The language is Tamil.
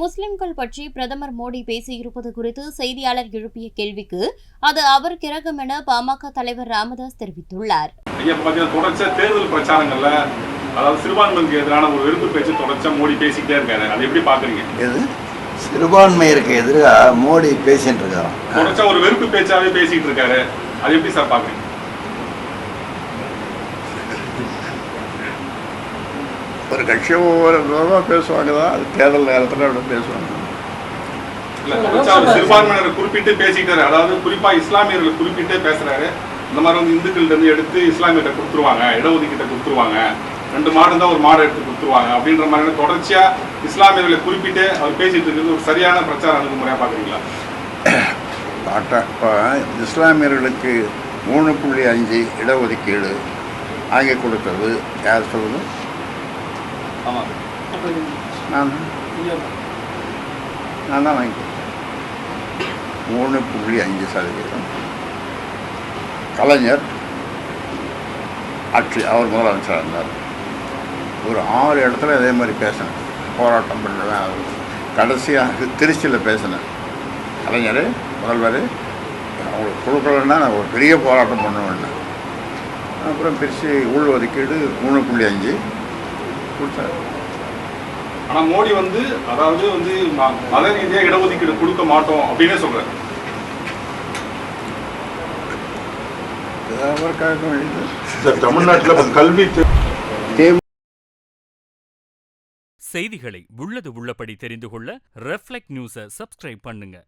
முஸ்லிம்கள் பற்றி பிரதமர் மோடி பேசியிருப்பது குறித்து செய்தியாளர் எழுப்பிய கேள்விக்கு அது அவர் கிரகம் என பாமக தலைவர் ராமதாஸ் தெரிவித்துள்ளார். தொடர்ச்சியா தேர்தல் பிரச்சாரங்கள்ல அதாவது சிறுபான்மைக்கு எதிரான ஒரு வெறுப்பு பேச்சு தொடர்ச்சியா மோடி பேசிக்கிட்டே இருக்காரு. அதை எப்படி பாக்குறீங்க? எது? சிறுபான்மையருக்கு எதிராக மோடி பேசிட்டு இருக்காராம் தொடர்ச்சியா ஒரு வெறுப்பு பேச்சாவே பேசிட்டு இருக்காரு. அது எப்படி சார் பாக்குறீங்க? ஒரு கட்சி ஒவ்வொரு விதமாக பேசுவாங்க தான் அது தேர்தல் நேரத்தில் அப்படி பேசுவாங்க. சிறுபான்மையினரை குறிப்பிட்டு பேசிக்கிட்டாரு அதாவது குறிப்பா இஸ்லாமியர்களை குறிப்பிட்டே பேசுறாரு. இந்த மாதிரி வந்து இந்துக்கள்ட்ட இருந்து எடுத்து இஸ்லாமியர்கிட்ட கொடுத்துருவாங்க. இடஒதுக்கீட்டை கொடுத்துருவாங்க. ரெண்டு மாடு தான் ஒரு மாடு எடுத்து கொடுத்துருவாங்க. அப்படின்ற மாதிரி தொடர்ச்சியா இஸ்லாமியர்களை குறிப்பிட்டு அவர் பேசிட்டு இருக்கிறது ஒரு சரியான பிரச்சார அணுகுமுறையா பாக்குறீங்களா? இப்போ இஸ்லாமியர்களுக்கு மூணு புள்ளி அஞ்சு இடஒதுக்கீடு வாங்கி கொடுத்தது. யார் சொல்லுது ஆமா நான் நான் தான் வாங்கி கொடுத்தேன். மூணு புள்ளி அஞ்சு சதவீதம். கலைஞர் ஆட்சி அவர் முதலமைச்சராக இருந்தார். ஒரு ஆறு இடத்துல இதே மாதிரி பேசினேன். போராட்டம் பண்ணுவேன் கடைசியாக திருச்சியில் பேசினேன். கலைஞர் முதல்வர் அவங்களுக்கு கொடுக்கலன்னா நான் ஒரு பெரிய போராட்டம் பண்ணுவேன். அப்புறம் பிரித்து உள் ஒதுக்கீடு மூணு புள்ளி அஞ்சு கொடுத்தாரு ஆனா மோடி வந்து அதாவது வந்து மத ரீதியா இடஒதுக்கீடு கொடுக்க மாட்டோம் அப்படின்னே சார் தமிழ்நாட்டில் கல்வி செய்திகளை உள்ளது உள்ளபடி தெரிந்து கொள்ள ரெஃப்ளெக்ட் நியூஸை சப்ஸ்கிரைப் பண்ணுங்க.